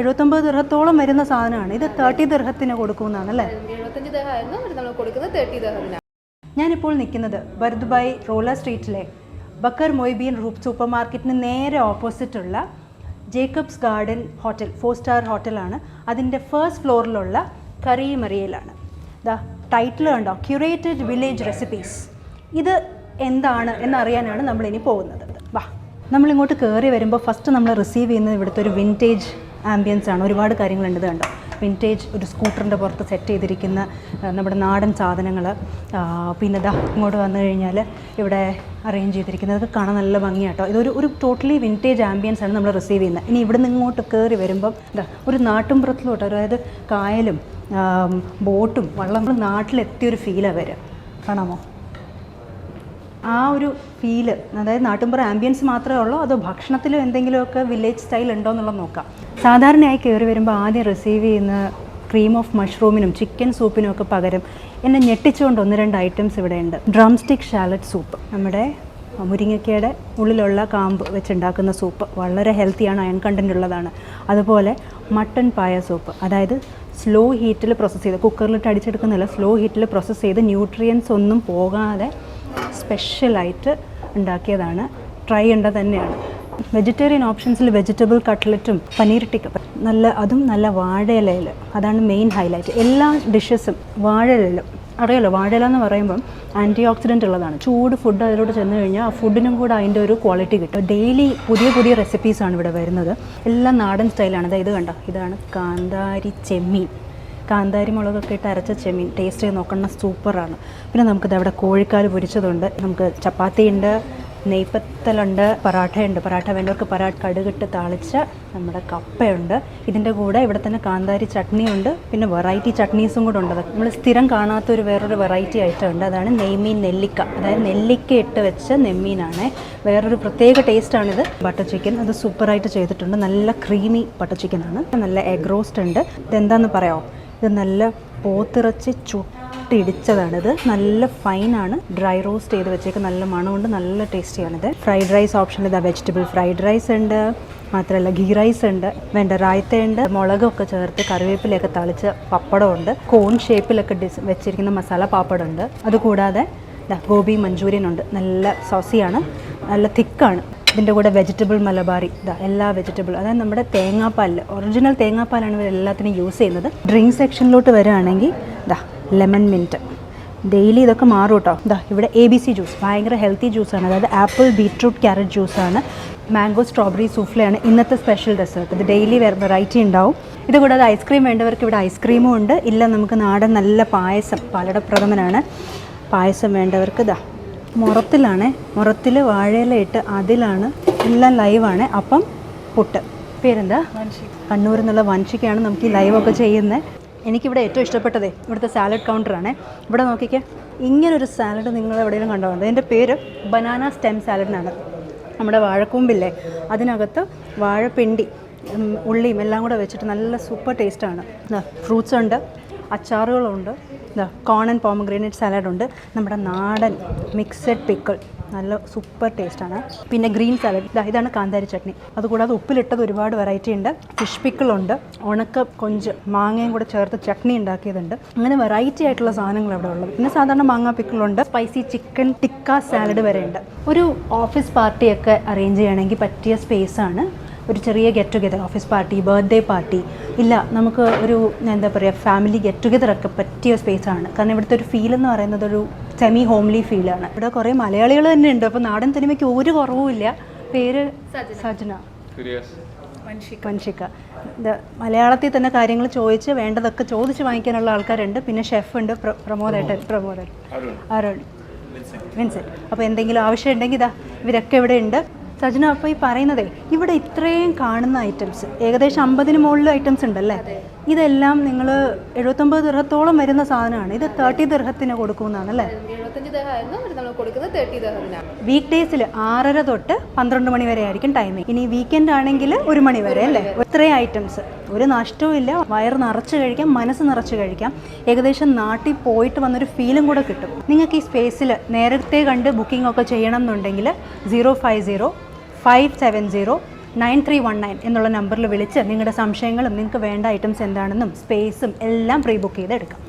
എഴുപത്തൊമ്പത് ദൃഹത്തോളം വരുന്ന സാധനമാണ്. ഇത് തേർട്ടി ദൃഹത്തിന് കൊടുക്കുന്നതാണ് അല്ലേ എഴുപത്തഞ്ച് ദഹമായിരുന്നു നമ്മൾ കൊടുക്കുന്നത് തേർട്ടി ദഹമിനാണ് ഞാനിപ്പോൾ നിൽക്കുന്നത് ബർദുബായ് റോളർ സ്ട്രീറ്റിലെ ബക്കർ മൊയ്ബീൻ റൂപ്പ് സൂപ്പർ മാർക്കറ്റിന് നേരെ ഓപ്പോസിറ്റുള്ള Jacob's garden hotel four star ഹോട്ടലാണ്. അതിന്റെ ഫസ്റ്റ് ഫ്ലോറിലുള്ള കറി മറിയലാണ് ദാ ടൈറ്റിൽ കണ്ടോ? ക്യൂറേറ്റഡ് വില്ലേജ് റെസിപ്പീസ് ഇത് എന്താണ് എന്നറിയാനാണ് നമ്മളിനി പോകുന്നത്. വാ നമ്മളിങ്ങോട്ട് കയറി വരുമ്പോൾ ഫസ്റ്റ് നമ്മൾ റിസീവ് ചെയ്യുന്നത് ഇവിടുത്തെ ഒരു വിന്റേജ് ആംബിയൻസ് ആണ്. ഒരുപാട് കാര്യങ്ങളുണ്ട് ഇത് കണ്ടോ? വിന്റേജ് ഒരു സ്കൂട്ടറിന്റെ പുറത്ത് സെറ്റ് ചെയ്തിരിക്കുന്ന നമ്മുടെ നാടൻ സാധനങ്ങൾ പിന്നെ ഇതാ ഇങ്ങോട്ട് വന്നു കഴിഞ്ഞാൽ ഇവിടെ അറേഞ്ച് ചെയ്തിരിക്കുന്നത് അതൊക്കെ കാണാൻ നല്ല ഭംഗിയാട്ടോ. ഇതൊരു ഒരു ടോട്ടലി വിന്റേജ് ആംബിയൻസ് ആണ് നമ്മൾ റിസീവ് ചെയ്യുന്നത്. ഇനി ഇവിടെ നിന്ന് ഇങ്ങോട്ട് കയറി വരുമ്പം എന്താ ഒരു നാട്ടുംപുറത്തിലോട്ട് അതായത് കായലും ബോട്ടും വള്ളം നമ്മൾ നാട്ടിലെത്തിയൊരു ഫീലാണ് വരിക കാണാമോ? ആ ഒരു ഫീൽ അതായത് നാട്ടിൻപുറ ആംബിയൻസ് മാത്രമേ ഉള്ളൂ അതോ ഭക്ഷണത്തിലും എന്തെങ്കിലുമൊക്കെ വില്ലേജ് സ്റ്റൈൽ ഉണ്ടോ എന്നുള്ളത് നോക്കാം. സാധാരണയായി കയറി വരുമ്പോൾ ആദ്യം റിസീവ് ചെയ്യുന്ന ക്രീം ഓഫ് മഷ്റൂമിനും ചിക്കൻ സൂപ്പിനും ഒക്കെ പകരം എന്നെ ഞെട്ടിച്ചുകൊണ്ട് ഒന്ന് രണ്ട് ഐറ്റംസ് ഇവിടെ ഉണ്ട്. ഡ്രം സ്റ്റിക് ഷാലറ്റ് സൂപ്പ് നമ്മുടെ മുരിങ്ങയ്ക്കയുടെ ഉള്ളിലുള്ള കാമ്പ് വെച്ചുണ്ടാക്കുന്ന സൂപ്പ് വളരെ ഹെൽത്തിയാണ് അയൺ കണ്ടന്റ് ഉള്ളതാണ്. അതുപോലെ മട്ടൺ പായ സൂപ്പ് അതായത് സ്ലോ ഹീറ്റിൽ പ്രോസസ്സ് ചെയ്ത് കുക്കറിലിട്ട് അടിച്ചെടുക്കുന്നില്ല സ്ലോ ഹീറ്റിൽ പ്രോസസ്സ് ചെയ്ത് ന്യൂട്രിയൻസ് ഒന്നും പോകാതെ സ്പെഷ്യലായിട്ട് ഉണ്ടാക്കിയതാണ്. ട്രൈ ചെയ്യേണ്ടത് തന്നെയാണ്. വെജിറ്റേറിയൻ ഓപ്ഷൻസിൽ വെജിറ്റബിൾ കട്ട്ലറ്റും പനീർ ടിക്ക നല്ല അതും നല്ല വാഴയിലയിൽ അതാണ് മെയിൻ ഹൈലൈറ്റ്. എല്ലാ ഡിഷസും വാഴയിലും അറിയാലോ വാഴയില എന്ന് പറയുമ്പം ആന്റി ഓക്സിഡന്റ് ഉള്ളതാണ്. ചൂട് ഫുഡ് അതിലോട്ട് ചെന്ന് കഴിഞ്ഞാൽ ആ ഫുഡിനും കൂടെ അതിന്റെ ഒരു ക്വാളിറ്റി കിട്ടും. ഡെയിലി പുതിയ പുതിയ റെസിപ്പീസാണ് ഇവിടെ വരുന്നത്. എല്ലാം നാടൻ സ്റ്റൈലാണ് അതായത് കണ്ടോ? ഇതാണ് കാന്താരി ചെമ്മീൻ. കാന്താരി മുളകൊക്കെ ഇട്ട് അരച്ച ചെമ്മീൻ. ടേസ്റ്റ് ചെയ്ത് നോക്കണം സൂപ്പറാണ്. പിന്നെ നമുക്കിത് അവിടെ കോഴിക്കാൽ പൊരിച്ചതുണ്ട്. നമുക്ക് ചപ്പാത്തി ഉണ്ട് നെയ്പ്പത്തലുണ്ട് പറാഠയുണ്ട് പറാഠ വേണ്ടവർക്ക് പൊറാട്ട കടുകിട്ട് താളിച്ച നമ്മുടെ കപ്പയുണ്ട്. ഇതിന്റെ കൂടെ ഇവിടെ തന്നെ കാന്താരി ചട്നിയുണ്ട്. പിന്നെ വെറൈറ്റി ചട്നീസും കൂടെ ഉണ്ട്. നമ്മൾ സ്ഥിരം കാണാത്തൊരു വേറൊരു വെറൈറ്റി ഐറ്റം ഉണ്ട്. അതാണ് നെയ്മീൻ നെല്ലിക്ക. അതായത് നെല്ലിക്ക ഇട്ട് വെച്ച നെമ്മീനാണ് വേറൊരു പ്രത്യേക ടേസ്റ്റാണിത് ബട്ടർ ചിക്കൻ അത് സൂപ്പറായിട്ട് ചെയ്തിട്ടുണ്ട്. നല്ല ക്രീമി ബട്ടർ ചിക്കനാണ് നല്ല എഗ് റോസ്റ്റ് ഉണ്ട്. ഇതെന്താണെന്ന് പറയാമോ ഇത് നല്ല പോത്തിറച്ചി ചുട്ടിടിച്ചതാണിത്. നല്ല ഫൈനാണ് ഡ്രൈ റോസ്റ്റ് ചെയ്ത് വെച്ചേക്ക് നല്ല മണമുണ്ട് നല്ല ടേസ്റ്റിയാണിത് ഫ്രൈഡ് റൈസ് ഓപ്ഷനിൽ ഇതാ വെജിറ്റബിൾ ഫ്രൈഡ് റൈസ് ഉണ്ട്. മാത്രമല്ല ഗീ റൈസ് ഉണ്ട് വേണ്ട റായത്തയുണ്ട് മുളകൊക്കെ ചേർത്ത് കറിവേപ്പിലൊക്കെ പപ്പടം പപ്പടമുണ്ട്. കോൺ ഷേപ്പിലൊക്കെ ഡിസ് വെച്ചിരിക്കുന്ന മസാല പാപ്പടമുണ്ട്. അതുകൂടാതെ ഗോബി മഞ്ചൂരിയൻ ഉണ്ട്. നല്ല സോസിയാണ് നല്ല തിക്കാണ് ഇതിന്റെ കൂടെ വെജിറ്റബിൾ മലബാറി. ഇതാ എല്ലാ വെജിറ്റബിൾ അതായത് നമ്മുടെ തേങ്ങാപ്പാലിൽ ഒറിജിനൽ തേങ്ങാപ്പാലാണ് ഇവർ എല്ലാത്തിനും യൂസ് ചെയ്യുന്നത്. ഡ്രിങ്ക് സെക്ഷനിലോട്ട് വരികയാണെങ്കിൽ ഇതാ ലെമൺ മിന്റ് ഡെയിലി ഇതൊക്കെ മാറും കേട്ടോ ഇതാ ഇവിടെ എ ബി സി ജ്യൂസ് ഭയങ്കര ഹെൽത്തി ജ്യൂസാണ് അതായത് ആപ്പിൾ ബീറ്റ്റൂട്ട് ക്യാരറ്റ് ജ്യൂസാണ് മാംഗോ സ്ട്രോബെറി സൂഫ്ലയാണ് ഇന്നത്തെ സ്പെഷ്യൽ ഡെസേർട്ട് ഇത് ഡെയിലി വെറൈറ്റി ഉണ്ടാവും. ഇത് കൂടാതെ ഐസ്ക്രീം വേണ്ടവർക്ക് ഇവിടെ ഐസ്ക്രീമും ഉണ്ട്. ഇല്ല നമുക്ക് നാടൻ നല്ല പായസം പാലട പ്രഥമനാണ് പായസം വേണ്ടവർക്ക് ഇതാ മുറത്തിലാണ്. മുറത്തിൽ വാഴയില ഇട്ട് അതിലാണ് എല്ലാം ലൈവാണ്. അപ്പം പുട്ട്. പേരെന്താ? കണ്ണൂരിൽ നിന്നുള്ള വൻഷിക്കാണ് നമുക്ക് ഈ ലൈവൊക്കെ ചെയ്യുന്നത് എനിക്കിവിടെ ഏറ്റവും ഇഷ്ടപ്പെട്ടതേ ഇവിടുത്തെ സാലഡ് കൗണ്ടറാണ്. ഇവിടെ നോക്കിക്കേ. ഇങ്ങനൊരു സാലഡ് നിങ്ങൾ എവിടെയെങ്കിലും കണ്ടോ? അതിന്റെ പേര് ബനാന സ്റ്റെം സാലഡ് എന്നാണ് നമ്മുടെ വാഴക്കൂമ്പില്ലേ? അതിനകത്ത് വാഴപ്പിണ്ടി ഉള്ളിയും എല്ലാം കൂടെ വെച്ചിട്ട് നല്ല സൂപ്പർ ടേസ്റ്റാണ്. ഫ്രൂട്ട്സ് ഉണ്ട് അച്ചാറുകളുണ്ട്. കോൺ ആൻഡ് പോമഗ്രേനേറ്റ് സാലഡ് ഉണ്ട്. നമ്മുടെ നാടൻ മിക്സഡ് പിക്കിൾ നല്ല സൂപ്പർ ടേസ്റ്റാണ് പിന്നെ ഗ്രീൻ സാലഡ് ഇതാ ഇതാണ് കാന്താരി ചട്നി. അതുകൂടാതെ ഉപ്പിലിട്ടത് ഒരുപാട് വെറൈറ്റി ഉണ്ട്. ഫിഷ് പിക്കിളുണ്ട് ഉണക്ക കൊഞ്ച് മാങ്ങയും കൂടെ ചേർത്ത് ചട്നി ഉണ്ടാക്കിയതുണ്ട്. അങ്ങനെ വെറൈറ്റി ആയിട്ടുള്ള സാധനങ്ങൾ അവിടെ ഉള്ളത്. പിന്നെ സാധാരണ മാങ്ങ പിക്കിളുണ്ട് സ്പൈസി ചിക്കൻ ടിക്ക സാലഡ് വരെ ഉണ്ട്. ഒരു ഓഫീസ് പാർട്ടിയൊക്കെ അറേഞ്ച് ചെയ്യണമെങ്കിൽ പറ്റിയ സ്പേസാണ് ഒരു ചെറിയ get together office party birthday party ഇല്ല നമുക്ക് ഒരു എന്താ പറയുക ഫാമിലി ഗെറ്റ് ടുഗെദർ ഒക്കെ പറ്റിയ സ്പേസാണ് കാരണം ഇവിടുത്തെ ഒരു ഫീൽ എന്ന് പറയുന്നത് ഒരു സെമി ഹോംലി ഫീലാണ് ഇവിടെ കുറേ മലയാളികൾ തന്നെ ഉണ്ട്. അപ്പോൾ നാടൻ തനിമയ്ക്ക് ഒരു കുറവുമില്ല പേര് സജന. വൻഷിക്ക മലയാളത്തിൽ തന്നെ കാര്യങ്ങൾ ചോദിച്ച് വേണ്ടതൊക്കെ ചോദിച്ച് വാങ്ങിക്കാനുള്ള ആൾക്കാരുണ്ട്. പിന്നെ ഷെഫ് ഉണ്ട്. പ്ര- പ്രമോദേട്ടൻ പ്രമോദൻ അരുൺ. വിൻസെന്റ്. അപ്പോൾ എന്തെങ്കിലും ആവശ്യം ഉണ്ടെങ്കിൽ ഇതാ ഇവരൊക്കെ ഇവിടെ ഉണ്ട്. സജന അപ്പോൾ ഈ പറയുന്നതേ ഇവിടെ ഇത്രയും കാണുന്ന ഐറ്റംസ് ഏകദേശം അമ്പതിന് മുകളിൽ ഐറ്റംസ് ഉണ്ടല്ലേ? ഇതെല്ലാം നിങ്ങൾ എഴുപത്തൊമ്പത് ദിർഹത്തോളം വരുന്ന സാധനമാണ്. ഇത് തേർട്ടി ദിർഹത്തിന് കൊടുക്കുന്നതാണ് അല്ലേ എഴുപത്തഞ്ച് ദഹമായിരുന്നു. നമ്മൾ കൊടുക്കുന്നത് തേർട്ടി ദഹമിനാണ് വീക്ക് ഡേയ്സിൽ ആറര തൊട്ട് പന്ത്രണ്ട് മണി വരെ ആയിരിക്കും ടൈമിംഗ് ഇനി വീക്കെൻഡ് ആണെങ്കിൽ ഒരു മണി വരെ അല്ലേ? ഇത്രയും ഐറ്റംസ് ഒരു നഷ്ടവും ഇല്ല. വയറ് നിറച്ച് കഴിക്കാം മനസ്സ് നിറച്ച് കഴിക്കാം. ഏകദേശം നാട്ടിൽ പോയിട്ട് വന്നൊരു ഫീലും കൂടെ കിട്ടും. നിങ്ങൾക്ക് ഈ സ്പേസിൽ നേരത്തെ കണ്ട് ബുക്കിംഗ് ഒക്കെ ചെയ്യണം എന്നുണ്ടെങ്കിൽ zero five zero five seven zero nine three one nine എന്നുള്ള നമ്പറിൽ വിളിച്ച് നിങ്ങളുടെ സംശയങ്ങളും നിങ്ങൾക്ക് വേണ്ട ഐറ്റംസ് എന്താണെന്നും സ്പേസും എല്ലാം പ്രീ ബുക്ക് ചെയ്ത് എടുക്കാം